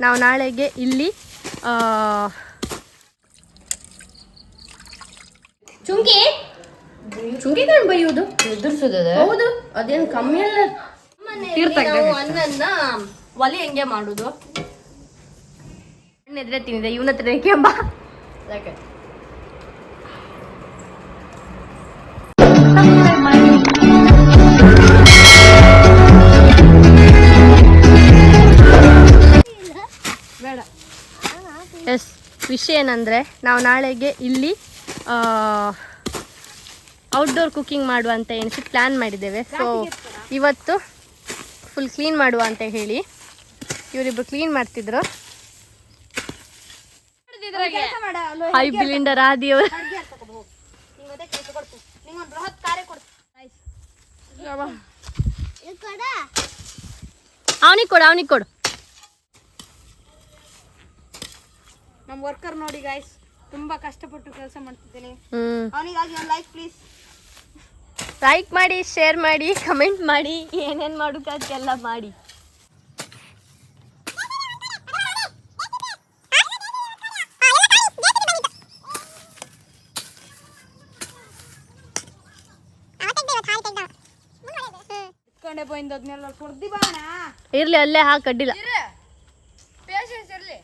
ನಾವು ನಾಳೆಗೆ ಇಲ್ಲಿ ಆ, ಚುಂಕಿ? ಚುಂಕಿ ಕಣ್ ಹೌದು. ಅದೇನು ಕಮ್ಮಿ ಅಲ್ಲ. ತೀರ್ಥಕ್ಕೆ ನಾವು ಅನ್ನನ್ನ ಒಲೆ ಹೆಂಗೆ ಮಾಡುದು? ಎದುರೇ ತಿಂದಿದೆ ಇವನ ಹತ್ರ ಕೆಂಬ ಯಾಕೆ? ವಿಷಯ ಏನಂದರೆ, ನಾವು ನಾಳೆಗೆ ಇಲ್ಲಿ ಔಟ್ಡೋರ್ ಕುಕ್ಕಿಂಗ್ ಮಾಡುವ ಅಂತ ಎಣಿಸಿ ಪ್ಲ್ಯಾನ್ ಮಾಡಿದ್ದೇವೆ. ಸೊ ಇವತ್ತು ಫುಲ್ ಕ್ಲೀನ್ ಮಾಡುವ ಅಂತ ಹೇಳಿ ಇವರಿಬ್ರು ಕ್ಲೀನ್ ಮಾಡ್ತಿದ್ರು. ಹೈ ಬಿಲಿಂಡರ್ ಆದಿಯವರು ಅವನಿಗೆ ಕೊಡು ಅವನಿಗೆ ಕೊಡು. ನಮ್ಮ ವರ್ಕರ್ ನೋಡಿ ಗಾಯ್ಸ್ ತುಂಬಾ ಕಷ್ಟಪಟ್ಟು ಕೆಲಸ ಮಾಡ್ತಿದ್ದೀನಿ. ಹ್ಮ್. ಅವನಿಗಾಗಿ ಒಂದು ಲೈಕ್ ಪ್ಲೀಸ್ ಲೈಕ್ ಮಾಡಿ ಶೇರ್ ಮಾಡಿ ಕಮೆಂಟ್ ಮಾಡಿ ಏನೇನು ಮಾಡೋಕ್ಕಾಗೆಲ್ಲ ಮಾಡಿ. ಇರ್ಲಿ ಅಲ್ಲೇ ಹಾಕಿ ಅಡ್ಡಿಲ್ಲ ಪೇಷನ್ಸ್ ಇರಲಿ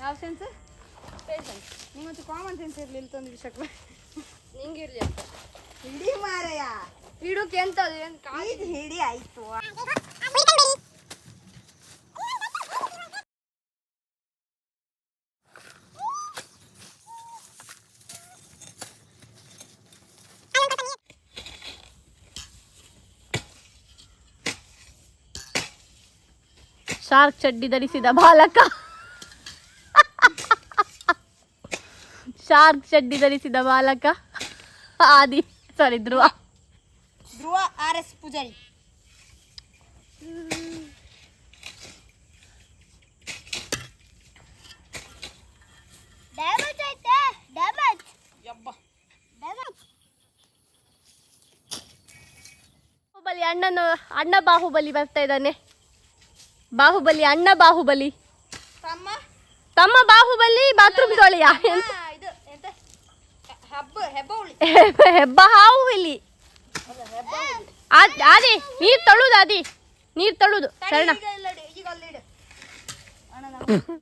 ಯಾವ ಸೆನ್ಸ್ ಪೇಷನ್ಸ್ ಕಾಮನ್ ಸೆನ್ಸ್ ಇರಲಿಲ್ಲ ತಂದು ನಿಂಗೆ ನಿಂಗಿರ್ಲಿ ಅಂತ. ಹಿಡಿ ಮಾರಯ್ಯ. ಇಡೋಕೆ ಎಂತ ಇದು ಹಿಡಿ ಆಯ್ತು. ಶಾರ್ಕ್ ಚಡ್ಡಿ ಧರಿಸಿದ ಬಾಲಕ. ಶಾರ್ಕ್ ಚಡ್ಡಿ ಧರಿಸಿದ ಬಾಲಕ. Aadi sorry Dhruva. Dhruva R S Poojary. Damage ಐತೆ ಡ್ಯಾಮೇಜ್ ಯಬ್ಬ. ಡ್ಯಾಮೇಜ್ ಬಾಹುಬಲಿ ಅಣ್ಣನ ಅಣ್ಣ ಬಾಹುಬಲಿ ಬರ್ತಾ ಇದ್ದಾನೆ. ಬಾಹುಬಲಿ ಅಣ್ಣ ಬಾಹುಬಲಿ. ತಮ್ಮ. ತಮ್ಮ ಬಾಹುಬಲಿ ಬಾತ್ರೂಮ್ ತೊಳೆಯ. ಹಬ್ಬ ಹಾವು ಇಲ್ಲಿ ಆದ್- ನೀರ್ ತಳುದು ಆದಿ. ನೀರ್ ತಳುದು.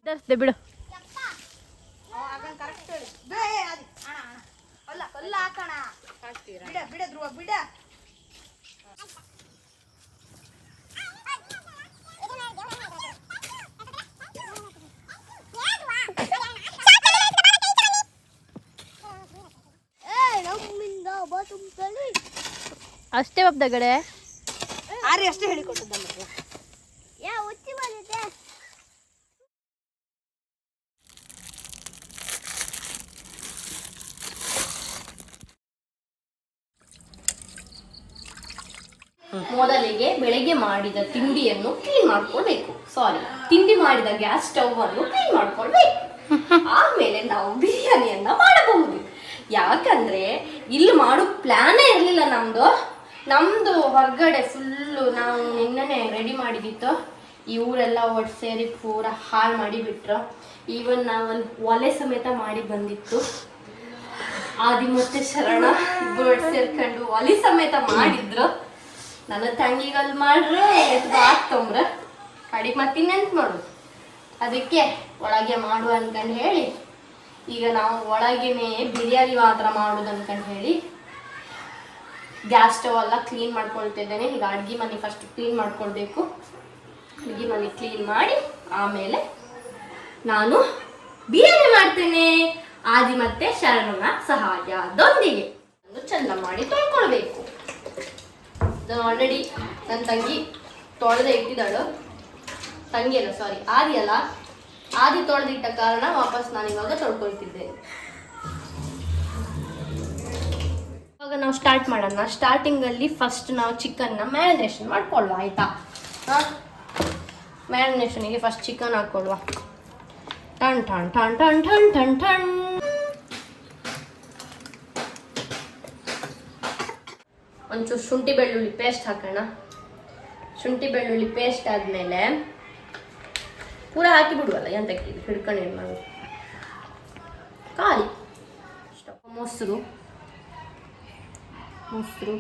ಧರಿಸ್ದೆ ಬಿಡು. ಕರೆಕ್ಟ್ ಬೇ ಅದು ಅಣ್ಣ ಅಣ್ಣ. ಅಲ್ಲ ಅಲ್ಲ ಹಾಕಣ ಬಿಡ ಬಿಡ ಧ್ರುವ ಬಿಡ. ಅಷ್ಟೇ ಒಬ್ದಗಡೆ ಆರಿ ಅಷ್ಟೇ ಹೇಳಿಕೊಟ್ಟಿದ್ದ ಮೊದಲಿಗೆ ಬೆಳಗ್ಗೆ ಮಾಡಿದ ತಿಂಡಿಯನ್ನು ಕ್ಲೀನ್ ಮಾಡ್ಕೊಳ್ಬೇಕು. ಸಾರಿ ತಿಂಡಿ ಮಾಡಿದ ಗ್ಯಾಸ್ ಸ್ಟವ್ ಅನ್ನು ಕ್ಲೀನ್ ಮಾಡ್ಕೊಳ್ಬೇಕು. ಆಮೇಲೆ ನಾವು ಬಿರಿಯಾನಿಯನ್ನ ಮಾಡಬಹುದು. ಯಾಕಂದ್ರೆ ಇಲ್ಲಿ ಮಾಡೋ ಪ್ಲ್ಯಾನೇ ಇರಲಿಲ್ಲ ನಮ್ದು. ನಮ್ದು ಹೊರಗಡೆ ಫುಲ್ಲು ನಾವು ನಿನ್ನೆ ರೆಡಿ ಮಾಡಿದ್ದಿತ್ತು ಈ ಊರೆಲ್ಲ ಒಟ್ಟು ಸೇರಿ ಪೂರ ಹಾಳು ಮಾಡಿ ಬಿಟ್ರು ಈವನ್ ನಾವೊಂದು ಒಲೆ ಸಮೇತ ಮಾಡಿ ಬಂದಿತ್ತು. ಆದಿ ಮತ್ತೆ ಶರಣ ಇಬ್ಬರು ಸೇರ್ಕೊಂಡು ಒಲೆ ಸಮೇತ ಮಾಡಿದ್ರು. ನನ್ನ ತಂಗಿಗಲ್ಲಿ ಮಾಡ್ರೆ ಎದ್ದು ಆಗ್ತಂಬ್ರ ಕಡಿಗೆ ಮತ್ತೆ ಮಾಡು ಮಾಡೋದು ಅದಕ್ಕೆ ಒಳಗೆ ಮಾಡು ಅನ್ಕಂಡು ಹೇಳಿ ಈಗ ನಾವು ಒಳಗೇನೆ ಬಿರಿಯಾನಿ ಮಾತ್ರ ಮಾಡೋದು ಅನ್ಕೊಂಡು ಹೇಳಿ. ಗ್ಯಾಸ್ ಸ್ಟವ್ ಎಲ್ಲ ಕ್ಲೀನ್ ಮಾಡ್ಕೊಳ್ತಿದ್ದೇನೆ ಈಗ ಅಡುಗೆ ಮನೆ ಫಸ್ಟ್ ಕ್ಲೀನ್ ಮಾಡ್ಕೊಳ್ಬೇಕು ಅಡುಗೆ ಮನೆ ಕ್ಲೀನ್ ಮಾಡಿ ಆಮೇಲೆ ನಾನು ಬಿರಿಯಾನಿ ಮಾಡ್ತೇನೆ. ಆದಿ ಮತ್ತೆ ಶರಣನ ಸಹಾಯದೊಂದಿಗೆ ಚಂದ ಮಾಡಿ ತೊಳ್ಕೊಳ್ಬೇಕು. ಆಲ್ರೆಡಿ ನನ್ನ ತಂಗಿ ತೊಳೆದೇ ಇಟ್ಟಿದ್ದಾಳು. ತಂಗಿಯಲ್ಲ ಸಾರಿ ಆದಿ ಅಲ್ಲ. ಆದಿ ತೊಳೆದಿಟ್ಟ ಕಾರಣ ವಾಪಸ್ ನಾನು ಇವಾಗ ತೊಳ್ಕೊಳ್ತಿದ್ದೇನೆ ಇವಾಗ ನಾವು ಸ್ಟಾರ್ಟ್ ಮಾಡೋಣ. ಸ್ಟಾರ್ಟಿಂಗ್ ಅಲ್ಲಿ ಫಸ್ಟ್ ನಾವು ಚಿಕನ್ನ ಮ್ಯಾರಿನೇಷನ್ ಮಾಡ್ಕೊಳ್ಳುವ ಆಯ್ತಾ? ಮ್ಯಾರಿನೇಷನ್ಗೆ ಫಸ್ಟ್ ಚಿಕನ್ ಹಾಕೊಳ್ಳುವ ಟನ್ ಟನ್ ಟನ್ ಟನ್ ಟನ್ ಟನ್ ಟನ್. ಒಂಚೂರು ಶುಂಠಿ ಬೆಳ್ಳುಳ್ಳಿ ಪೇಸ್ಟ್ ಹಾಕೋಣ. ಶುಂಠಿ ಬೆಳ್ಳುಳ್ಳಿ ಪೇಸ್ಟ್ ಆದಮೇಲೆ ಪೂರ ಹಾಕಿ ಬಿಡುವಲ್ಲ ಎಂತಕ್ಕೆ ಇದು ಹಿಡ್ಕೊಂಡು ಏನು ಮಾಡೋದು ಅಷ್ಟೇ. ಮೊಸರು. ಮೊಸರು.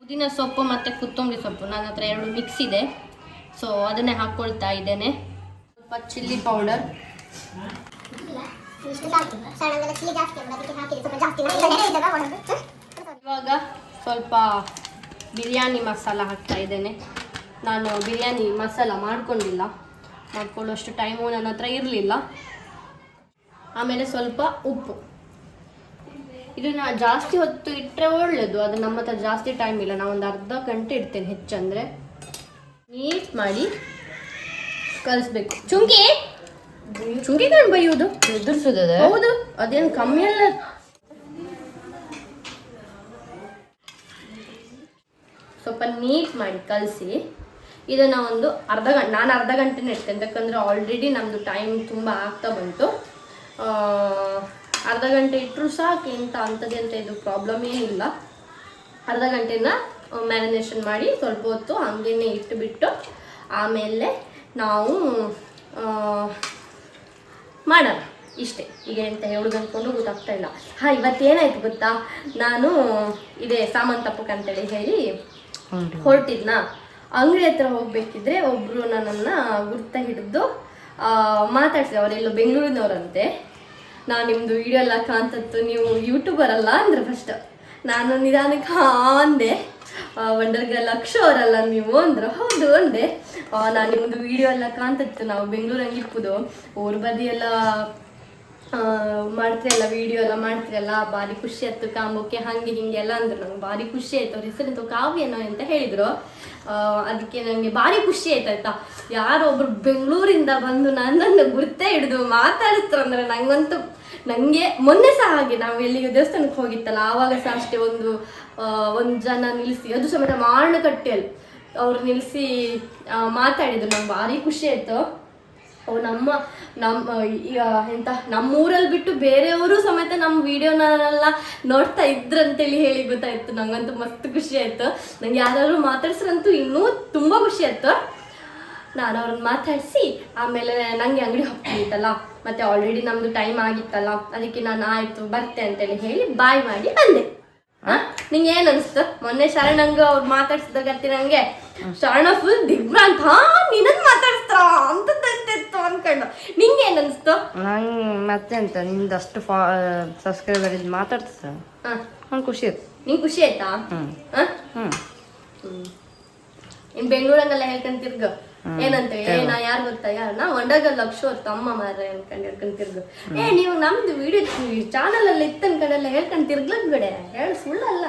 ಪುದೀನ ಸೊಪ್ಪು ಮತ್ತು ಕೊತ್ತಂಬರಿ ಸೊಪ್ಪು. ನನ್ನ ಹತ್ರ ಎರಡು ಮಿಕ್ಸ್ ಇದೆ. ಸೊ ಅದನ್ನೇ ಹಾಕ್ಕೊಳ್ತಾ ಇದ್ದೇನೆ. ಸ್ವಲ್ಪ ಚಿಲ್ಲಿ ಪೌಡರ್ ಇವಾಗ ಸ್ವಲ್ಪ ಬಿರಿಯಾನಿ ಮಸಾಲ ಹಾಕ್ತಾ ಇದ್ದೇನೆ. ನಾನು ಬಿರಿಯಾನಿ ಮಸಾಲ ಮಾಡ್ಕೊಂಡಿಲ್ಲ. ಮಾಡ್ಕೊಳ್ಳೋಷ್ಟು ಟೈಮು ನನ್ನ ಹತ್ರ ಇರಲಿಲ್ಲ. ಆಮೇಲೆ ಸ್ವಲ್ಪ ಉಪ್ಪು. ಇದನ್ನು ಜಾಸ್ತಿ ಹೊತ್ತು ಇಟ್ಟರೆ ಒಳ್ಳೆಯದು ಅದು ನಮ್ಮ ಹತ್ರ ಜಾಸ್ತಿ ಟೈಮ್ ಇಲ್ಲ. ನಾನು ಒಂದು ಅರ್ಧ ಗಂಟೆ ಇಡ್ತೇನೆ ಹೆಚ್ಚಂದರೆ ನೀಟ್ ಮಾಡಿ ಕಲಿಸ್ಬೇಕು. ಚುಂಕಿ! ಚುಂಕಿ ಕಂಡು ಬೈಯೋದು ಎದುರಿಸೋದ ಹೌದು ಅದೇನು ಕಮ್ಮಿ ಅಲ್ಲ. ಸ್ವಲ್ಪ ನೀಟ್ ಮಾಡಿ ಕಲಸಿ. ಇದನ್ನ ಒಂದು ಅರ್ಧ ಗಂಟೆ ನಾನು ಅರ್ಧ ಗಂಟೆನೇ ಇಡ್ತೇನೆ. ಯಾಕಂದರೆ ಆಲ್ರೆಡಿ ನಮ್ಮದು ಟೈಮ್ ತುಂಬ ಆಗ್ತಾ ಬಂತು. ಅರ್ಧ ಗಂಟೆ ಇಟ್ಟರು ಸಾಕು ಎಂತ ಅಂಥದ್ದೆಂತ ಇದು ಪ್ರಾಬ್ಲಮ್ ಏನಿಲ್ಲ ಅರ್ಧ ಗಂಟೆನ ಮ್ಯಾರಿನೇಷನ್ ಮಾಡಿ ಸ್ವಲ್ಪ ಹೊತ್ತು ಹಂಗೇನೆ ಇಟ್ಟುಬಿಟ್ಟು ಆಮೇಲೆ ನಾವು ಮಾಡೋಣ. ಇಷ್ಟೇ. ಈಗ ಎಂತ ಹೇಳುದು ಅಂದ್ಕೊಂಡು ಗೊತ್ತಾಗ್ತಾ ಇಲ್ಲ. ಹಾಂ ಇವತ್ತೇನಾಯ್ತು ಗೊತ್ತಾ? ನಾನು ಇದೇ ಸಾಮಾನು ತಪ್ಪಕ್ಕಂತೇಳಿ ಹೇಳಿ ಹೊರಟಿದ್ನ? ಅಂಗಡಿ ಹತ್ರ ಹೋಗ್ಬೇಕಿದ್ರೆ ಒಬ್ರು ನನ್ನನ್ನು ಗುರ್ತ ಹಿಡಿದು ಮಾತಾಡ್ಸಿದೆ ಅವರೆಲ್ಲೋ ಬೆಂಗಳೂರಿನವರಂತೆ. ನಾನು ನಿಮ್ಮದು ವಿಡಿಯೋ ಎಲ್ಲ ಕಾಣ್ತದ್ದು ನೀವು ಯೂಟ್ಯೂಬರ್ ಅಲ್ಲ ಅಂದ್ರೆ ಫಸ್ಟ್ ನಾನು ನಿಧಾನಕ್ಕೆ ಅಂದೆ. ವಂಡರ್ಗ ಲಕ್ಷ ಅವರಲ್ಲ ನೀವು ಅಂದ್ರೆ. ಹೌದು ಅಂದೆ. ನಾನು ನಿಮ್ಮದು ವಿಡಿಯೋ ಎಲ್ಲ ಕಾಣ್ತತ್ತು ನಾವು ಬೆಂಗಳೂರಂಗೆ ಇಪ್ಪುದು ಊರ ಬದಿ ಎಲ್ಲ ಆ, ಮಾಡ್ತೀರಲ್ಲ ವಿಡಿಯೋ ಎಲ್ಲ ಮಾಡ್ತಿರಲ್ಲ ಭಾರಿ ಖುಷಿ ಆಯ್ತು. ಕಾಂಬೋಕೆ ಹಾಗೆ ಹಿಂಗೆ ಎಲ್ಲ ಅಂದ್ರು ನಂಗೆ. ಭಾರಿ ಖುಷಿ ಆಯ್ತು. ಅವ್ರ ಹೆಸರು ಕಾವ್ಯನೋ ಅಂತ ಹೇಳಿದ್ರು. ಅದಕ್ಕೆ ನನಗೆ ಭಾರಿ ಖುಷಿ ಆಯ್ತು ಯಾರೋ ಒಬ್ರು ಬೆಂಗಳೂರಿಂದ ಬಂದು ನನ್ನನ್ನು ಗುರ್ತೇ ಹಿಡಿದು ಮಾತಾಡಿಸ್ತಾರೆ ಅಂದ್ರೆ ನಂಗಂತೂ ನನಗೆ ಮೊನ್ನೆ ಸಹ ಹಾಗೆ, ನಾವು ಎಲ್ಲಿಗೆ ದೇವಸ್ಥಾನಕ್ಕೆ ಹೋಗಿತ್ತಲ್ಲ, ಆವಾಗ ಸಹ ಅಷ್ಟೇ ಒಂದು ಒಂದು ಜನ ನಿಲ್ಲಿಸಿ ಅದು ಸಮೇತ ಮಾರಣಕಟ್ಟೆಯಲ್ಲಿ ಅವ್ರು ನಿಲ್ಲಿಸಿ ಮಾತಾಡಿದ್ರು. ನಂಗೆ ಭಾರಿ ಖುಷಿ ಆಯ್ತು. ನಮ್ಮ ನಮ್ಮ, ಈಗ ಎಂತ ನಮ್ಮೂರಲ್ಲಿ ಬಿಟ್ಟು ಬೇರೆಯವರು ಸಮೇತ ನಮ್ಮ ವಿಡಿಯೋನೆಲ್ಲ ನೋಡ್ತಾ ಇದ್ರಂತೇಳಿ ಹೇಳಿ ಗೊತ್ತಾಯ್ತು. ನಂಗಂತೂ ಮಸ್ತ್ ಖುಷಿ ಆಯ್ತು. ನಂಗೆ ಯಾರು ಮಾತಾಡ್ಸ್ರಂತೂ ಇನ್ನೂ ತುಂಬ ಖುಷಿ ಆಯ್ತು. ನಾನು ಅವ್ರನ್ನ ಮಾತಾಡಿಸಿ, ಆಮೇಲೆ ನನಗೆ ಅಂಗಡಿ ಹೋಗ್ತಿತ್ತಲ್ಲ, ಮತ್ತೆ ಆಲ್ರೆಡಿ ನಮ್ದು ಟೈಮ್ ಆಗಿತ್ತಲ್ಲ, ಅದಕ್ಕೆ ನಾನು ಆಯ್ತು ಬರ್ತೆ ಅಂತೇಳಿ ಹೇಳಿ ಬಾಯ್ ಮಾಡಿ ಬಂದೆ. ನಿಂಗೆ ಏನ್ ಅನಿಸ್ತು ಮೊನ್ನೆ ಶರಣಂಗ ಅವ್ರು ಮಾತಾಡ್ಸಿದ ಗತಿ ನಂಗೆ ಶರಣ ಫುಲ್ ದಿಗ್ಭ್ರಾಂತ ನಿನ್ನ ಮಾತಾಡ್ತಾ ಅಂತ ತಂತಿತ್ತು ಅನ್ಕೊಂಡು. ನಿಂಗೆ ಏನ್ ಅನಿಸ್ತು ನಂಗೆ ಮತ್ತೆ ಅಂತ ನಿಂದು ಅಷ್ಟು ಫಾ ಸಬ್ಸ್ಕ್ರೈಬರ್ ಇದು ಮಾತಾಡ್ತ ಹಾ. ನಂಗೆ ಖುಷಿ ಆಯ್ತು. ನಿಂಗೆ ಖುಷಿ ಆಯ್ತಾ? ಹ್ಮ್. ಹ್ಮ್. ಹ್ಞೂ ಇನ್ ಬೆಂಗಳೂರನ್ನೆಲ್ಲ ಹೇಳ್ಕೊಂಡ್ ತಿರ್ಗು. ಏನಂತೇಳಿ ಏ ನಾ ಯಾರು ಗೊತ್ತಾ? ಯಾರು? ನಾ ಒಂಡಾಗ ಲಕ್ಷ ಹೊತ್ತು ಅಮ್ಮ ಮಾರ ಅನ್ಕೊಂಡು ಹೇಳ್ಕೊಂಡ್ ತಿರ್ಗು ಏ ನೀವು ನಮ್ದು ವಿಡಿಯೋ ಚಾನಲ್ ಅಲ್ಲಿ ಇತ್ತು ಅನ್ಕೊಂಡೆಲ್ಲ ಹೇಳ್ಕೊಂಡ್ ತಿರ್ಗ್ಲಕ್ ಬಿಡೆ? ಹೇಳ ಸುಳ್ಳಲ್ಲ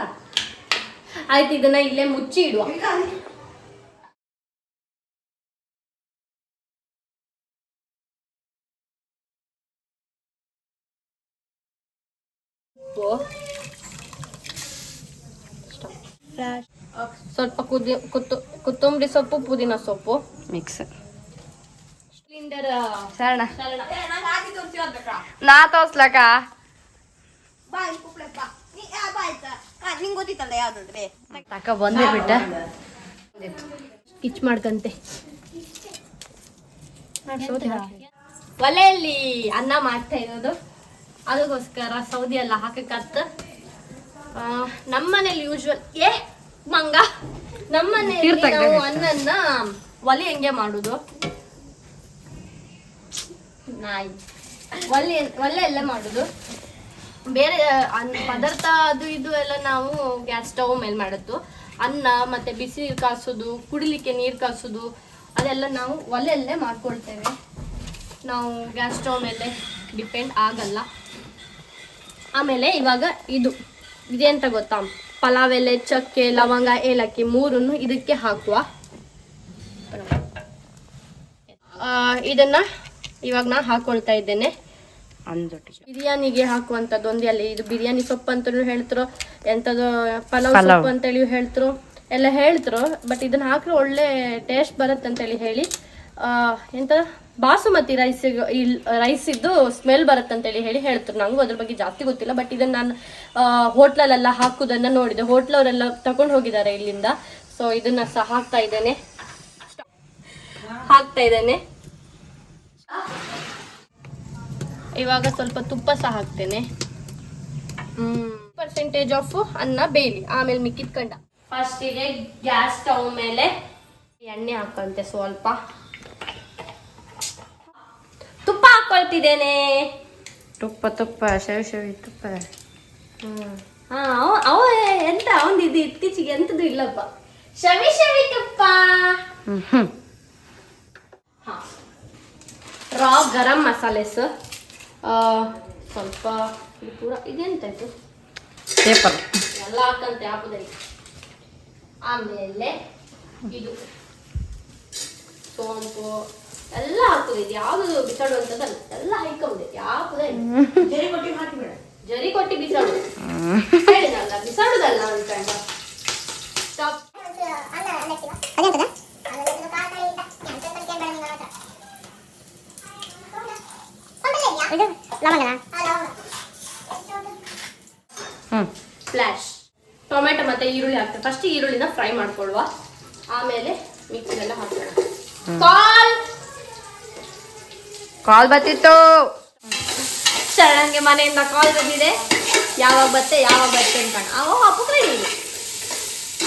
ಆಯ್ತು ಇದನ್ನ ಇಲ್ಲೇ ಮುಚ್ಚಿ ಇಡುವ. ಸ್ವಲ್ಪ ಕುದಿ ಕುತ್ತು ಕೊತ್ತಂಬರಿ ಸೊಪ್ಪು ಪುದೀನ ಸೊಪ್ಪು. ಮಿಕ್ಸ್ ಶರಣ ನಾ ತೋರ್ಸ್ಲಕ ತಕ ಬಂದೇ ಬಿಟ್ಟ? ಕಿಚ್ ಮಾಡ್ಕಂತೆ. ಒಲೆಯಲ್ಲಿ ಅನ್ನ ಮಾಡ್ತಾ ಇರೋದು. ಅದಕ್ಕೋಸ್ಕರ ಸೌದಿ ಎಲ್ಲ ಹಾಕಕ್ಕತ್ತ ನಮ್ಮನೇಲಿ ಯೂಶ್ವಲ್ ಏ ಮಂಗ. ತೀರ್ಥಕ್ಕೆ ನಾವು ಅನ್ನನ್ನ ಒಲೆ ಹೆಂಗೆ ಮಾಡುದು? ನಾಯಿ. ಒಲೆ ಒಲೆ ಎಲ್ಲ ಮಾಡುದು. ಬೇರೆ ಪದಾರ್ಥ ಅದು ಇದು ಎಲ್ಲ ನಾವು ಗ್ಯಾಸ್ ಸ್ಟವ್ ಮೇಲೆ ಮಾಡುತ್ತು ಅನ್ನ ಮತ್ತೆ ಬಿಸಿ ನೀರು ಕಾಸೋದು ಕುಡಿಲಿಕ್ಕೆ ನೀರು ಕಾಸೋದು ಅದೆಲ್ಲ ನಾವು ಒಲೆಯಲ್ಲೇ ಮಾಡ್ಕೊಳ್ತೇವೆ. ನಾವು ಗ್ಯಾಸ್ ಸ್ಟವ್ ಮೇಲೆ ಡಿಪೆಂಡ್ ಆಗಲ್ಲ. ಆಮೇಲೆ ಇವಾಗ ಇದು. ಇದೆಂತ ಗೊತ್ತಾ? ಪಲಾವ್ ಎಲೆ ಚಕ್ಕೆ ಲವಂಗ ಏಲಕ್ಕಿ ಮೂರನ್ನು ಇದಕ್ಕೆ ಹಾಕುವ. ಆ, ಇದನ್ನ ಇವಾಗ ನಾ ಹಾಕೊಳ್ತಾ ಇದ್ದೇನೆ. ಬಿರಿಯಾನಿಗೆ ಹಾಕುವಂತದ್ದು ಒಂದೇ ಅಲ್ಲಿ. ಇದು ಬಿರಿಯಾನಿ ಸೊಪ್ಪು ಅಂತಲೂ ಹೇಳ್ತರು ಎಂಥದ್ದು ಪಲಾವ್ ಪಲಾವ್. ಸೊಪ್ಪು ಅಂತೇಳಿ ಹೇಳ್ತರು ಎಲ್ಲ ಹೇಳ್ತರು ಬಟ್ ಇದನ್ನ ಹಾಕಿದ್ರೆ ಒಳ್ಳೆ ಟೇಸ್ಟ್ ಬರುತ್ತೆ ಅಂತೇಳಿ ಹೇಳಿ. ಆ, ಎಂತ? ಬಾಸುಮತಿ ರೈಸ್ ರೈಸ್ ಇದ್ದು ಸ್ಮೆಲ್ ಬರುತ್ತೆ ಅಂತ ಹೇಳಿ ಹೇಳ್ತರು ನಂಗೂ ಅದ್ರ ಬಗ್ಗೆ ಜಾಸ್ತಿ ಗೊತ್ತಿಲ್ಲ ಬಟ್ ಇದನ್ನ ನಾನು ಹೋಟ್ಲಲ್ಲೆಲ್ಲ ಹಾಕುದನ್ನ ನೋಡಿದೆ. ಹೋಟ್ಲವರೆಲ್ಲ ತಗೊಂಡು ಹೋಗಿದ್ದಾರೆ ಇಲ್ಲಿಂದ. ಸೊ ಇದನ್ನ ಸಹ ಹಾಕ್ತಾ ಇದ್ದೇನೆ. ಹಾಕ್ತಾ ಇದ್ದೇನೆ. ಇವಾಗ ಸ್ವಲ್ಪ ತುಪ್ಪ ಸಹ ಹಾಕ್ತೇನೆ. ಪರ್ಸೆಂಟೇಜ್ ಆಫ್ ಅನ್ನ ಬೇಯಿ ಆಮೇಲೆ ಮಿಕ್ಕಿದ ಕಂಡ ಫಸ್ಟಿಗೆ ಗ್ಯಾಸ್ ಸ್ಟವ್ ಮೇಲೆ ಎಣ್ಣೆ ಹಾಕಂತೆ ಸ್ವಲ್ಪ ತುಪ್ಪ ಹಾಕೊಳ್ತಿದ್ದೇನೆ. ತುಪ್ಪ ತುಪ್ಪ ಶವಿ ಶವಿ ತುಪ್ಪ. ಹಾ ಅವ ಅವ ಎಂತ ಅವನ್ ಇದು ಇತ್ತೀಚೆಗೆ ಎಂತದು ಇಲ್ಲಪ್ಪ. ಶವಿ ಶವಿ ತುಪ್ಪ. ರಾ ಗರಂ ಮಸಾಲೆಸ್ ಸ್ವಲ್ಪ ಇದು ಪೂರ ಇದೆಂತಾಯ್ತು ಪೇಪರ್. ಎಲ್ಲ ಹಾಕಂತೆ ಹಾಕುದೈತೆ ಆಮೇಲೆ ಇದು. ಸೋಂಪು. ಎಲ್ಲ ಹಾಕುದೈತೆ ಯಾವುದು ಬಿಸಾಡುವಂಥದ್ದಲ್ಲ ಎಲ್ಲ ಹಾಕೊಂಬುದೈತೆ ಯಾವ್ದು ಜರಿ ಕೊಟ್ಟಿ ಬಿಸಾಡುದು ಹೇಳಿದಲ್ಲ ಬಿಸಾಡುದಲ್ಲ ಅನ್ಕೊಂಡ ಸ್ಟಾಪ್ ಅದೇಂತದ ಅದು ಕಾಲ್ ಕೈ ಇಲ್ಲ ಎಂತ ತನಕ ಬೇಡ ನಿಂಗೆ ಮಾತ್ರ ಇದು ಲವಂಗನ ಹ್ಮ್. ಫ್ಲಾಶ್ ಟೊಮೆಟೊ ಮತ್ತೆ ಈರುಳ್ಳಿ ಹಾಕ್ತೇವೆ. ಫಸ್ಟ್ ಈರುಳ್ಳಿನ ಫ್ರೈ ಮಾಡ್ಕೊಳ್ವಾ ಆಮೇಲೆ ಮಿಕ್ಸಿಗೆಲ್ಲ ಹಾಕೋಣ. ಕಾಲ್ ಕಾಲ್ ಬತ್ತಿತ್ತು ಶರಣನ್ಗೆ ಮನೆಯಿಂದ ಕಾಲ್ ಬಂದಿದೆ. ಯಾವಾಗ ಬತ್ತೆ ಯಾವಾಗ ಬತ್ತೆ ಅಂತ ಅವ ನೀನು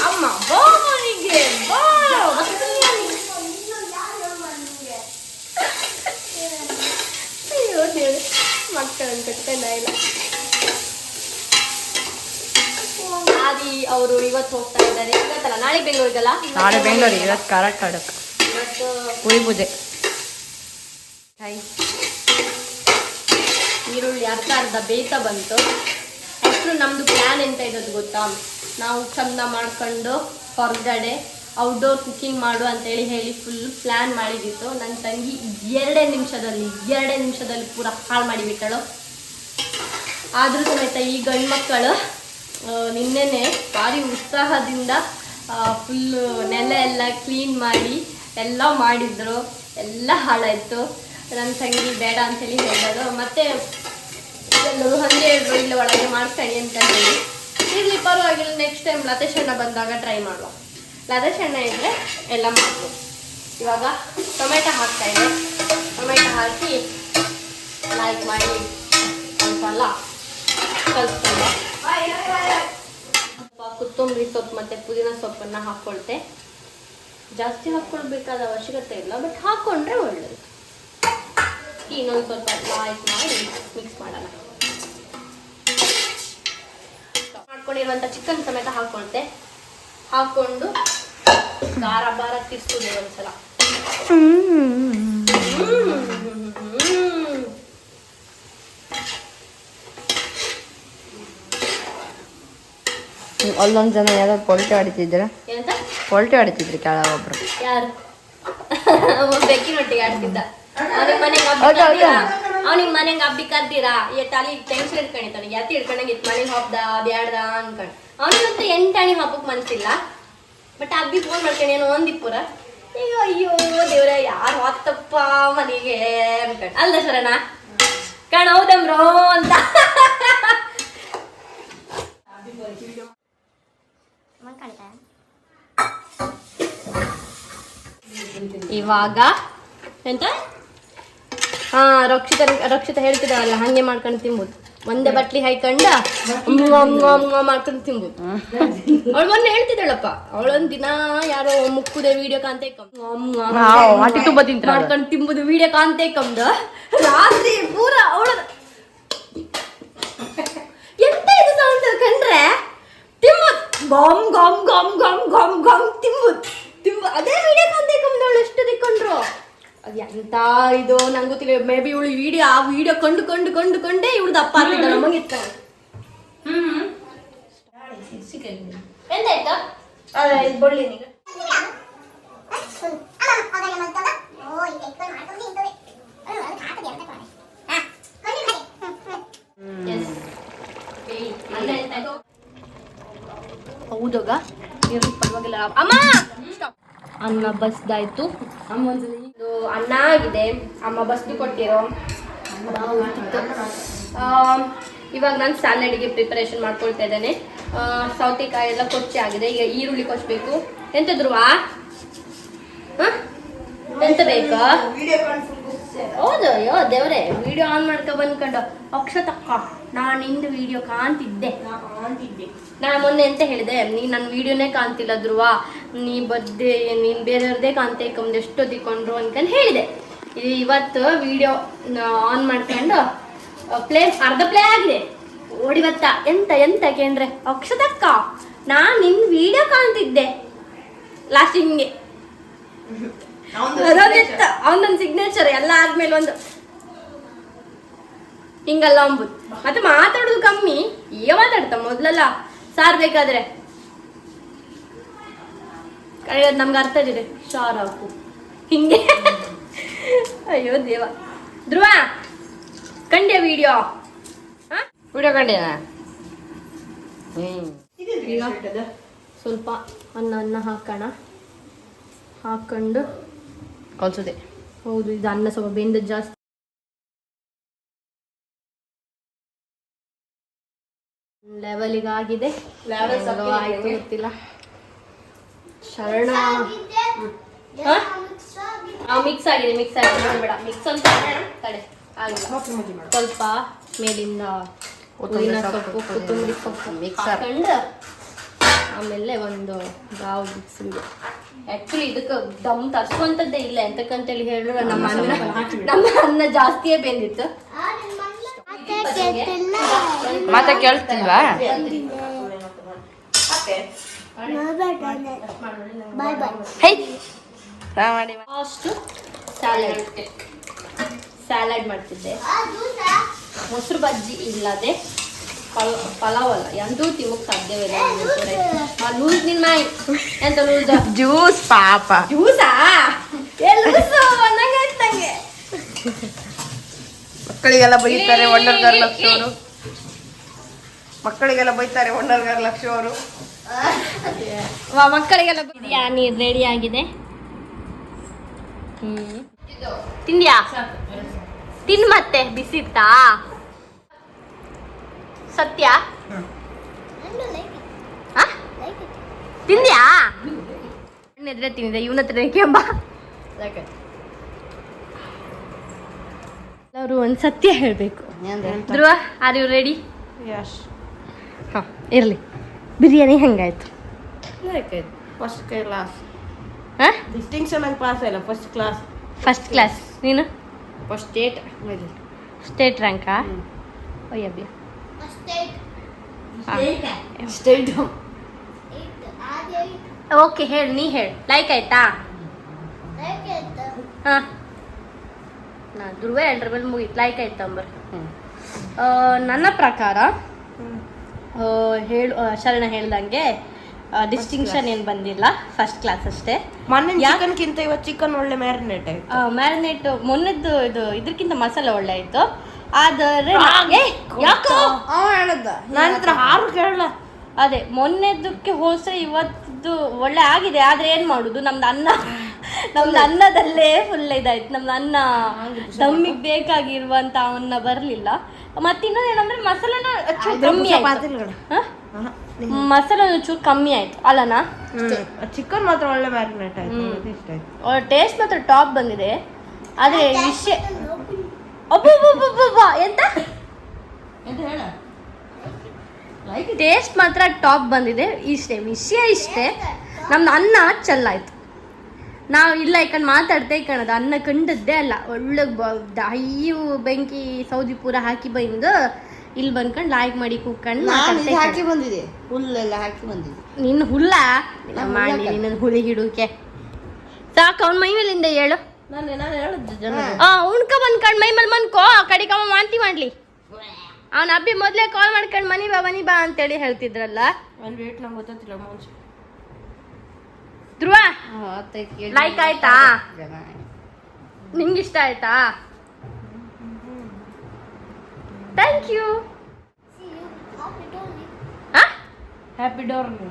ಅಮ್ಮ ಬಾ ಮನೆಗೆ ಬಾ. ಮಕ್ಕಳನ್ನು ಕಟ್ಕೊಂಡ ಇಲ್ಲ. ಆದಿ ಅವರು ಇವತ್ತು ಹೋಗ್ತಾ ಇದ್ದಾರೆ. ಇವತ್ತಲ್ಲ ನಾಳೆ ಬೆಂಗಳೂರಿಗಲ್ಲ? ನಾಳೆ ಬೆಂಗಳೂರಿಗೆ ಇವತ್ತು ಕಾರಟ್ ಪುರಿ ಪೂಜೆ. ಹಾಯ್. ಈರುಳ್ಳಿ ಅರ್ಧ ಅರ್ಧ ಬೇಯ್ತಾ ಬಂತು. ಅಷ್ಟು ನಮ್ದು ಪ್ಲ್ಯಾನ್ ಎಂತ ಇರೋದು ಗೊತ್ತಾ? ನಾವು ಚಂದ ಮಾಡ್ಕೊಂಡು ಹೊರಗಡೆ ಔಟ್ಡೋರ್ ಕುಕಿಂಗ್ ಮಾಡು ಅಂತೇಳಿ ಹೇಳಿ ಫುಲ್ ಪ್ಲ್ಯಾನ್ ಮಾಡಿದಿತ್ತು. ನನ್ನ ತಂಗಿ ಎರಡೇ ನಿಮಿಷದಲ್ಲಿ ಎರಡೇ ನಿಮಿಷದಲ್ಲಿ ಪೂರ ಹಾಳು ಮಾಡಿಬಿಟ್ಟಳು. ಆದರೂ ಸಮೇತ ಈ ಗಂಡು ಮಕ್ಕಳು ನಿನ್ನೆನೆ ಭಾರಿ ಉತ್ಸಾಹದಿಂದ ಫುಲ್ಲು ನೆಲ ಎಲ್ಲ ಕ್ಲೀನ್ ಮಾಡಿ ಎಲ್ಲ ಮಾಡಿದ್ರು. ಎಲ್ಲ ಹಾಳಾಯಿತು. ನನ್ನ ತಂಗಿ ಬೇಡ ಅಂತೇಳಿ ಹೇಳೋದು ಮತ್ತೆ ಎಲ್ಲರೂ ಹಂಗೆ ಇಲ್ಲ ಒಳಗೆ ಮಾಡ್ತೀನಿ ಅಂತ ಹೇಳಿ. ಇರಲಿ, ಪರವಾಗಿಲ್ಲ ನೆಕ್ಸ್ಟ್ ಟೈಮ್ ಲತೇಶಣ್ಣ ಬಂದಾಗ ಟ್ರೈ ಮಾಡುವ. ಲತೇಶಣ್ಣ ಇದ್ದರೆ ಎಲ್ಲ ಮಾಡ್ಬೋದು. ಇವಾಗ ಟೊಮೆಟೊ ಹಾಕ್ತಾ ಇದೆ. ಟೊಮೆಟೊ ಹಾಕಿ ಲೈಕ್ ಮಾಡಿ ಅಂತಲ್ಲ ಕಲಿಸ್ಕೊಂಡೆ ಕೊತ್ತಂಬರಿ ಸೊಪ್ಪು ಮತ್ತೆ ಪುದೀನ ಸೊಪ್ಪನ್ನ ಹಾಕ್ಕೊಳ್ತೆ ಜಾಸ್ತಿ ಹಾಕೊಳ್ಬೇಕಾದ ಅವಶ್ಯಕತೆ ಇಲ್ಲ ಬಟ್ ಹಾಕೊಂಡ್ರೆ ಒಳ್ಳೇದು. ಇನ್ನೊಂದು ಸ್ವಲ್ಪ ಲೈಕ್ ಮಾಡಿ ಮಿಕ್ಸ್ ಮಾಡೋಣ. ಮಾಡ್ಕೊಂಡಿರುವಂಥ ಚಿಕನ್ ಸಮೇತ ಹಾಕೊಳ್ತೆ. ಹಾಕೊಂಡು ಖಾರ ಬಾರ ತಿರ್ಸ್ಕೊಂಡೆ ಒಂದ್ಸಲ. ಅಲ್ಲೊಂದು ಜನ ಯಾರೋ ಪೊಲ್ಟಿ ಆಡ್ತಿದ್ರ ಪೊಲ್ಟಿ ಆಡ್ತಿದ್ರಿ ಕೆಳ ಒಬ್ರು ಯಾರು ಬೆಕ್ಕಿನೊಟ್ಟಿಗೆ ಆಡ್ತಿದ್ದ. ಅವ್ನಿಗೆ ಮನೆಗೆ ಹಬ್ಬಿ? ಕರ್ದಿರಾ? ಅವನಿಗೆ ಮನೆಗೆ ಹಬ್ಬಿ ಕರ್ದಿರಾ? ಈ ತಲೆ ಟೆನ್ಷನ್ ಇಟ್ಕೊಂಡಿರ್ತಾನೆ ಎತ್ತಿ ಇಟ್ಕೊಂಡಂಗೆ ಇತ್ತು. ಮನೆಗೆ ಹಬ್ಬದ ಬ್ಯಾಡ್ದ ಅನ್ಕೊಂಡು ಅವನಿಗಂತೂ ಎಂಟಾಣಿ ಹಬ್ಬಕ್ಕೆ ಮನಸ್ಸಿಲ್ಲ ಬಟ್ ಹಬ್ಬಿ ಫೋನ್ ಮಾಡ್ಕೊಂಡು ಏನೋ ಒಂದಿಪ್ಪುರ ಅಯ್ಯೋ ಅಯ್ಯೋ ದೇವ್ರ ಯಾರು ಹೊತ್ತಪ್ಪ ಮನೆಗೆ ಅನ್ಕೊಂಡು ಅಲ್ಲ ಶರಣ? ಕಣ ಹೌದಮ್ರೋ ಅಂತ. ಇವಾಗ ಎಂತ? ಹಾ ರಕ್ಷಿತ ರಕ್ಷಿತ ಹೇಳ್ತಿದಾರಲ್ಲ ಹಂಗೆ ಮಾಡ್ಕೊಂಡು ತಿನ್ಬೋದು. ಒಂದೇ ಬಟ್ಲಿ ಹಾಯ್ಕೊಂಡ ಮಾಡ್ಕೊಂಡು ತಿನ್ಬೋದು. ಅವಳು ಮೊನ್ನೆ ಹೇಳ್ತಿದ್ದಾಳಪ್ಪ ಅವಳೊಂದ್ ದಿನ ಯಾರೋ ಮುಕ್ಕುದೆ ವಿಡಿಯೋ ಕಾಂತೆ. ಮಾಡ್ಕೊಂಡು ತಿಂಬುದು ವಿಡಿಯೋ ಕಾಂತೆ ಕಮ್ದ ರಾತ್ರಿ ಪೂರ ಅವಳ ಎಂತ ಇದು ಸೌಂಡ್ ಕಂಡ್ರೆ? ತಿಂಬುದ್ ಗಾಮ್ ಗಾಮ್ ಗಾಮ್ ಗಾಮ್ ಗಾಮ್ ಗಾಮ್ ತಿಂಬುದ್ ತಿಂಬು ಅದೇ ವಿಡಿಯೋ ಕಾಂತೆ ಕಮ್ದವಳು ಎಷ್ಟು ತಿಕ್ಕೊಂಡ್ರು ಅದು ಎಂತ ಇದು ನಂಗೆ ಗೊತ್ತಿಲ್ಲ ಮೇ ಬಿ ಇವಳು ವಿಡಿಯೋ ಆ ವಿಡಿಯೋ ಕಂಡು ಕಂಡು ಕಂಡು ಕಂಡೇ ಇವಳು ಅಪ್ಪ ಆಗ್ತಿದ್ದ ನಮಗೆ ಇರ್ತಾಳೆ ಎಂತಾಯ್ತಾ ಬೊಳ್ಳಿ ನೀಗ ಹೌದಾಗ ಪರವಾಗಿಲ್ಲ. ಅಮ್ಮ. ಅನ್ನ ಬಸ್ದಾಯ್ತು. ಇದು ಅನ್ನ ಆಗಿದೆ. ಅಮ್ಮ ಬಸ್ದು ಕೊಟ್ಟಿರೋ. ಆ, ಇವಾಗ ನಾನು ಸ್ಯಾಲಡ್ಗೆ ಪ್ರಿಪರೇಷನ್ ಮಾಡ್ಕೊಳ್ತಾ ಇದ್ದೇನೆ. ಸೌತೆಕಾಯಿ ಎಲ್ಲ ಕೊಚ್ಚಿ ಆಗಿದೆ. ಈಗ ಈರುಳ್ಳಿ ಕೊಚ್ಚಬೇಕು ಎಂತದ್ರುವ ಎಂತ ಬೇಕಾ? ಹೌದು ಅಯ್ಯೋ ದೇವ್ರೆ ವಿಡಿಯೋ ಆನ್ ಮಾಡ್ಕೊ ಬಂದ್ಕೊಂಡು ಅಕ್ಷತಕ್ಕ ನಾನು ಇಂದು ವಿಡಿಯೋ ಕಾಣ್ತಿದ್ದೆ. ನಾನು ಮೊನ್ನೆ ಎಂತ ಹೇಳಿದೆ? ನೀನು ನನ್ನ ವಿಡಿಯೋನೇ ಕಾಣ್ತಿಲ್ಲ ಧ್ರುವ ನೀ ಬದ್ದೆ ನೀನ್ ಬೇರೆಯವ್ರದೇ ಕಾಂತೆ ಕಮ್ದು ಎಷ್ಟೊತ್ತಿಕೊಂಡ್ರು ಅಂತ ಹೇಳಿದೆ. ಇದು ಇವತ್ತು ವಿಡಿಯೋ ಆನ್ ಮಾಡ್ಕೊಂಡು ಪ್ಲೇ ಅರ್ಧ ಪ್ಲೇ ಆಗಿದೆ. ಓಡಿ ಬತ್ತ ಎಂತ ಎಂತ ಕೇಂದ್ರೆ? ಅಕ್ಷತಕ್ಕ ನಾನು ನಿನ್ ವಿಡಿಯೋ ಕಾಣ್ತಿದ್ದೆ. ಲಾಸ್ಟ್ ಹಿಂಗೆ. ಅದೊಂದಿತ್ತು ಅವನೊಂದು ಸಿಗ್ನೇಚರ್ ಎಲ್ಲ ಆದ್ಮೇಲೆ ಒಂದು. ಹಿಂಗಲ್ಲ ಅಂಬುದು. ಮತ್ತೆ ಮಾತಾಡೋದು ಕಮ್ಮಿ. ಈಗ ಮಾತಾಡ್ತಾ ಮೊದ್ಲೆಲ್ಲ. ಸಾರ್ ಬೇಕಾದ್ರೆ. ಕರೆಯೋದು ನಮ್ಗೆ ಅರ್ಥ ಇದೆ ಶಾರ್ ಹಾಕು. ಹಿಂಗೆ. ಅಯ್ಯೋ ದೇವ. ಧ್ರುವ ಕಂಡೆ ವಿಡಿಯೋ ವಿಡಿಯೋ ಕಂಡೆ ಹ್ಮ್. ಈಗ ಸ್ವಲ್ಪ ಅನ್ನ ಅನ್ನ ಹಾಕೋಣ. ಹಾಕೊಂಡು. ಕಲ್ಸುದೆ ಹೌದು ಇದು ಅನ್ನ ಸ್ವಲ್ಪ ಬೆಂದ ಜಾಸ್ತಿ. ಲೆವೆಲಿಗೆ ಆಗಿದೆ ಗೊತ್ತಿಲ್ಲ. ಶರಣ. ಮಿಕ್ಸ್ ಆಗಿದೆ ಮಿಕ್ಸ್ ಆಗಿದೆ. ಬೇಡ ಮಿಕ್ಸ್ ಅಂತ ಆಗಿದೆ. ಸ್ವಲ್ಪ ಮೇಲಿಂದ ಪುದೀನ ಸೊಪ್ಪು ಕೊತ್ತಂಬರಿ ಸೊಪ್ಪು ಮಿಕ್ಸ್ ಹಾಕೊಂಡು ಆಮೇಲೆ ಒಂದು ಗಾವ್ ಮಿಕ್ಸಿಂಗ್ ಆಕ್ಚುಲಿ ಇದಕ್ಕೆ ದಮ್ ತರ್ಸುವಂಥದ್ದೇ ಇಲ್ಲ. ಎಂತಕ್ಕಂತೇಳಿ ಹೇಳಿದ್ರೆ ನಮ್ಮ ಅನ್ನ ನಮ್ಮ ಅನ್ನ ಜಾಸ್ತಿಯೇ ಬೆಂದಿತ್ತು. ಮತ್ತೆ ಕೇಳ್ತಿಲ್ವಾ? ಹೈ. ಮಾಡಿ ಸ್ಯಾಲಡ್ ಸ್ಯಾಲಡ್ ಮಾಡ್ತಿದ್ದೆ. ಮೊಸರು ಬಜ್ಜಿ ಇಲ್ಲದೆ ಪಲ್ ಪಲಾವ್ ಅಲ್ಲ ಎಂದೂ ತಿನ್ನಕ್ ಸಾಧ್ಯವಿಲ್ಲ ಲೂಸ್ ನಿನ್ನ ಎಂತ ಲೂಸ್? ಜ್ಯೂಸ್ ಪಾಪ. ಜ್ಯೂಸಾ ಮಕ್ಕಳಿಗೆಲ್ಲ ಬೈತಾರೆ ವಂಡರ್ ಗರ್ಲ್ ಲಕ್ಷ ಅವರು. ಮಕ್ಕಳಿಗೆಲ್ಲ ಬೈತಾರೆ ವಂಡರ್ ಗಾರ್ ಲಕ್ಷ ಅವರು. ವಾ ಮಕ್ಕಳಿಗೆಲ್ಲ ಬಿರಿಯಾನಿ ರೆಡಿ ಆಗಿದೆ. ಹ್ಮ್. ತಿಂದ್ಯಾ? ತಿನ್ ಮತ್ತೆ ಬಿಸಿತ್ತಾ? ಸತ್ಯ? ಆ? ತಿಂದ್ಯಾ? ಎದ್ರೆ ತಿಂದೆ? ಇವನ ಹತ್ರ ಕೆಂಬ ಅವರು ಒಂದು ಸತ್ಯ ಹೇಳಬೇಕು. ಧ್ರುವ ಆರ್ ಯು ರೆಡಿ ಹ ಹಾಂ ಇರಲಿ. ಬಿರಿಯಾನಿ ಹೆಂಗಾಯ್ತು? ಫಸ್ಟ್ ಕ್ಲಾಸ್ ಹಾಂ ಡಿಸ್ಟಿಂಕ್ಷನ್ ಆಗಿ ಪಾಸ್ ಇಲ್ಲ. ಫಸ್ಟ್ ಕ್ಲಾಸ್ ಫಸ್ಟ್ ಕ್ಲಾಸ್ ನೀನು? ಫಸ್ಟ್ ಸ್ಟೇಟ್ ಸ್ಟೇಟ್ ರ್ಯಾಂಕಾ ಒಯ್ಯಬ್ಯ ಸ್ಟೇಟ್ ಓಕೆ ಹೇಳಿ ನೀ ಹೇಳಿ. ಲೈಕ್ ಆಯ್ತಾ? ಹಾಂ. ನಾ ದುರ್ವೇ ಎರಡರ ಮೇಲೆ ಮುಗೀತು. ಲೈಕ್ ಆಯ್ತು ಅಂಬರ್. ನನ್ನ ಪ್ರಕಾರ ಹೇಳು ಶರಣ ಹೇಳ್ದಂಗೆ ಡಿಸ್ಟಿಂಕ್ಷನ್ ಏನು ಬಂದಿಲ್ಲ ಫಸ್ಟ್ ಕ್ಲಾಸ್ ಅಷ್ಟೇ. ಮೊನ್ನೆ ಯಾಕನ್ಕಿಂತ ಇವತ್ತು ಚಿಕನ್ ಒಳ್ಳೆ ಮ್ಯಾರಿನೇಟ್ ಆಯ್ತು. ಮ್ಯಾರಿನೇಟ್ ಮೊನ್ನೆದ್ದು ಇದು ಇದಕ್ಕಿಂತ ಮಸಾಲೆ ಒಳ್ಳೆ ಆಯ್ತು. ಆದರೆ ಯಾಕೋ? ಹಾರು ಕೇಳಲ್ಲ. ಅದೇ ಮೊನ್ನೆದಕ್ಕೆ ಹೋಲ್ಸ್ರೆ ಇವತ್ತು ಒಳ್ಳೆ ಆಗಿದೆ ಆದ್ರೆ ಏನ್ ಮಾಡುದು? ನಮ್ದು ಅನ್ನ ನಮ್ದು ಅನ್ನದಲ್ಲೇ ಫುಲ್ ಇದಾಯ್ತು. ನಮ್ದು ಅನ್ನ ತಮ್ಮಿಗೆ ಬೇಕಾಗಿರುವಂತ ಅನ್ನ ಬರ್ಲಿಲ್ಲ. ಮತ್ತೆ ಇನ್ನೊಂದೇನಂದ್ರೆ ಮಸಾಲೆನ ಚೂರು ಕಮ್ಮಿ ಆಯ್ತು. ಹ? ಮಸಾಲೆ ಒಂಚೂರು ಕಮ್ಮಿ ಆಯ್ತು. ಅಲ್ಲನಾ? ಚಿಕನ್ ಮಾತ್ರ ಒಳ್ಳೆ ಮ್ಯಾರಿನೇಟ್ ಆಯ್ತು ಇಷ್ಟ ಆಯ್ತು. ಟೇಸ್ಟ್ ಮಾತ್ರ ಟಾಪ್ ಬಂದಿದೆ. ಆದ್ರೆ ವಿಷಯ ಅಬ್ಬಬ್ಬಬ್ಬಬ್ಬ ಎಂತ? ಟೇಸ್ಟ್ ಮಾತ್ರ ಟಾಪ್ ಬಂದಿದೆ. ಇಷ್ಟೇ ವಿಷಯ ಇಷ್ಟೇ. ನಮ್ದು ಅನ್ನ ಚೆಲ್ಲಾಯ್ತು ನಾವು ಇಲ್ಲ ಇಕ್ಕಂಡು ಮಾತಾಡ್ತಾ ಕಣದ ಅನ್ನ ಕಂಡದ್ದೇ ಅಲ್ಲ. ಒಳ್ಳೆ ಅಯ್ಯು ಬೆಂಕಿ ಸೌದಿ ಪೂರ ಹಾಕಿ ಬಂದು ಇಲ್ಲಿ ಬಂದ್ಕೊಂಡು ಲಾಯ್ಕ್ ಮಾಡಿ ಕೂತ್ಕೊಂಡು ಮಾತಾಡ್ತಾ ಹಾಕಿ ಬಂದಿದೆ ಹುಲ್ಲೆಲ್ಲ ಹಾಕಿ ಬಂದಿದೆ ನಿನ್ನ ಹುಲ್ಲ ನಿನ್ನ ಮಾಡಿ ನಿನ್ನ ಹುಳಿ ಹಿಡುಕೆ. ಸಾಕು ಅವ್ನ ಮೈ ಮೇಲಿಂದ ಹೇಳು. ನಾನು ನಾನು ಹೇಳಿದ್ದೆ ಜನ. ಆ ಉಣ್ಕ ಬಂದ್ಕಂಡ್ ಮೈ ಮೇಲೆ ಮನ್ಕೋ ಆ ಕಡೆಗೆ ಮಾಂತಿ ವಾಂತಿ ಮಾಡ್ಲಿ. ಅವನ ಅಬ್ಬಿ ಮೊದ್ಲೇ ಕಾಲ್ ಮಾಡ್ಕೊಂಡು ಮನಿ ಬಾ ಮನಿ ಬಾ ಅಂತೇಳಿ ಹೇಳ್ತಿದ್ರಲ್ಲ. ಒಂದು ವೇಟ್ ನಂಗೆ ಗೊತ್ತಿಲ್ಲ ಮುಂಚೆ ಧ್ರುವ ಲೈಕ್ ಆಯ್ತಾ. ನಿಂಗೆ ಇಷ್ಟ ಆಯ್ತಾ? Thank you happy ಡೋರ್ನಿ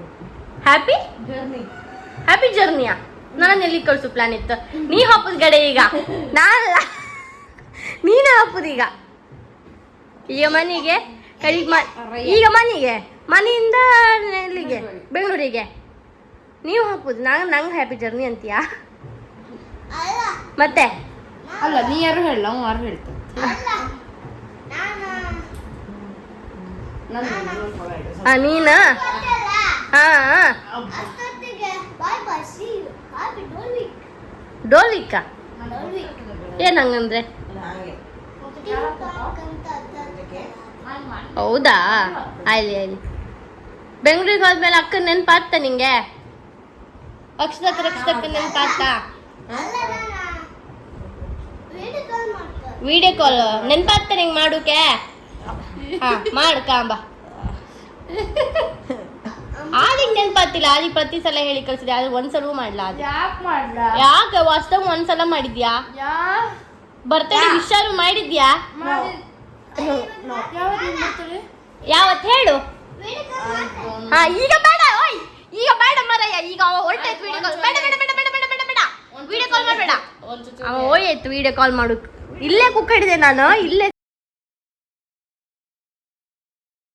happy journey happy ಜರ್ನಿಯಾ ನಾನು ಎಲ್ಲಿ ಕಳ್ಸು ಪ್ಲಾನ್ ಇತ್ತು? ನೀ ಹಾಪದ ಗಡೆ ಈಗ. ನಾನಲ್ಲ ನೀನೇ ಹಾಪುದು ಈಗ. ಈಗ ಮನೆಗೆ ಕಳಿಗೆ ಮ ಈಗ ಮನೆಗೆ ಮನೆಯಿಂದ ಎಲ್ಲಿಗೆ ಬೆಂಗಳೂರಿಗೆ. ನೀವು ಹಾಕ್ಬೋದು ನಾನು ನಂಗೆ ಹ್ಯಾಪಿ ಜರ್ನಿ ಅಂತೀಯಾ? ಮತ್ತೆ? ಅಲ್ಲ ನೀ ಯಾರು ಹೇಳ ನಾವು ಯಾರು ಹೇಳ್ತೇವೆ ನಾನು? ಆ, ನೀನಾ? ಗೊತ್ತಲ್ಲ ಹಾ ಡೋಲಿಕ ಡೋಲ್ ವೀಕ್ ಏನ್ ಹಂಗಂದ್ರೆ? ಅಂತ ಅದಕ್ಕೆ ಹೌದಾ? ಆಯ್ಲಿ ಆಯ್ಲಿ ಬೆಂಗಳೂರಿಗೆ ಹೋದ್ಮೇಲೆ ಅಕ್ಕ ನೆನ್ಪಾಗ್ತಾ ನಿಂಗೆ? ಅಕ್ಷತಕ್ಕ ರಕ್ಷತಕ್ಕ ನೆನ್ಪಾಗ್ತಾ ಅಲ್ಲ ನಾನು ವಿಡಿಯೋ ಕಾಲ್ ಮಾಡ್ತಾರೆ ವಿಡಿಯೋ ಕಾಲ್ ನೆನ್ಪಾಗ್ತಾ ನಿಂಗೆ ಮಾಡೋಕೆ? ಹಾ ಮಾಡು ಕಾಂಬ ಆದಿಗೆ ನೆನ್ಪಾತಿಲ್ಲ ಆದಿ ಪ್ರತಿ ಸಲ ಹೇಳಿ ಕಳ್ಸಿದೆ ಆದ್ರೆ ಒಂದ್ಸಲ ಮಾಡ್ಲಾ ಅದು ಯಾಕೆ ಮಾಡ್ಲ? ಯಾಕೆ ವಾಸ್ತವ ಒಂದ್ಸಲ ಮಾಡಿದ್ಯಾ? ಯಾ? ಬರ್ತಡೇ ವಿಷಾರು ಮಾಡಿದ್ಯಾ? ಯಾವತ್ ಹೇಳು? ವಿಡಿಯೋ ಕಾಲ್ ಹಾ ಈಗ ಬೇಡ ಈಗ ಬೇಡ ಮರಯ್ಯ ಈಗ ಹೊರಟಾಯ್ತು ವಿಡಿಯೋ ಕಾಲ್ ಬೇಡ ಬೇಡ ಬೇಡ ಬೇಡ ಬೇಡ ಬೇಡ ಬೇಡ. ವಿಡಿಯೋ ಕಾಲ್ ಮಾಡಬೇಡ. ಅವ ಹೋಯ್ತು ವಿಡಿಯೋ ಕಾಲ್ ಮಾಡು. ಇಲ್ಲೇ ಕುಕ್ಕಡಿದೆ ನಾನು ಇಲ್ಲೇ